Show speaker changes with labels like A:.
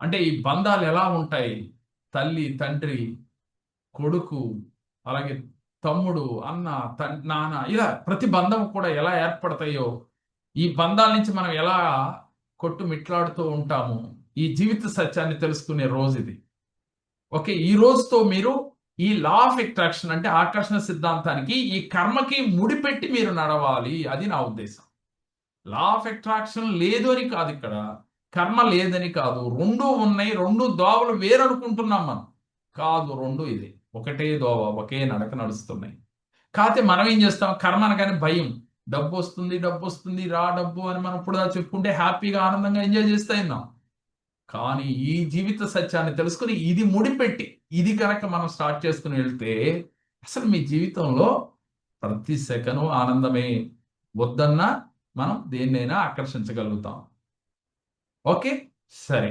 A: అంటే ఈ బంధాలు ఎలా ఉంటాయి? తల్లి తండ్రి కొడుకు అలాగే తమ్ముడు అన్న నాన్న ఇలా ప్రతి బంధం కూడా ఎలా ఏర్పడతాయో ఈ బంధాల నుంచి మనం ఎలా కొట్టుమిట్లాడుతూ ఉంటాము ఈ జీవిత సత్యాన్ని తెలుసుకునే రోజు ఇది. ఓకే ఈ రోజుతో మీరు ఈ లా ఆఫ్ అట్రాక్షన్ అంటే ఆకర్షణ సిద్ధాంతానికి ఈ కర్మకి ముడిపెట్టి మీరు నడవాలి అది నా ఉద్దేశం. లా ఆఫ్ అట్రాక్షన్ లేదు అని కాదు ఇక్కడ. కర్మ లేదని కాదు రెండు ఉన్నాయి రెండు దోవలు వేరనుకుంటున్నాం మనం. కాదు రెండు ఇది. ఒకటే దోవ ఒకే నడక నడుస్తున్నాయి. కాకపోతే మనం ఏం చేస్తాం? కర్మ అనగానే భయం. డబ్బు వస్తుంది డబ్బు వస్తుంది రా డబ్బు అని మనం ఇప్పుడు చెప్పుకుంటే హ్యాపీగా ఆనందంగా ఎంజాయ్ చేస్తా ఉన్నాం. కానీ ఈ జీవిత సత్యాన్ని తెలుసుకుని ఇది ముడిపెట్టి ఇది కనుక మనం స్టార్ట్ చేసుకుని వెళ్తే అసలు మీ జీవితంలో ప్రతి సెకను ఆనందమే. వద్దన్నా మనం దేన్నైనా ఆకర్షించగలుగుతాం. ఓకే సరే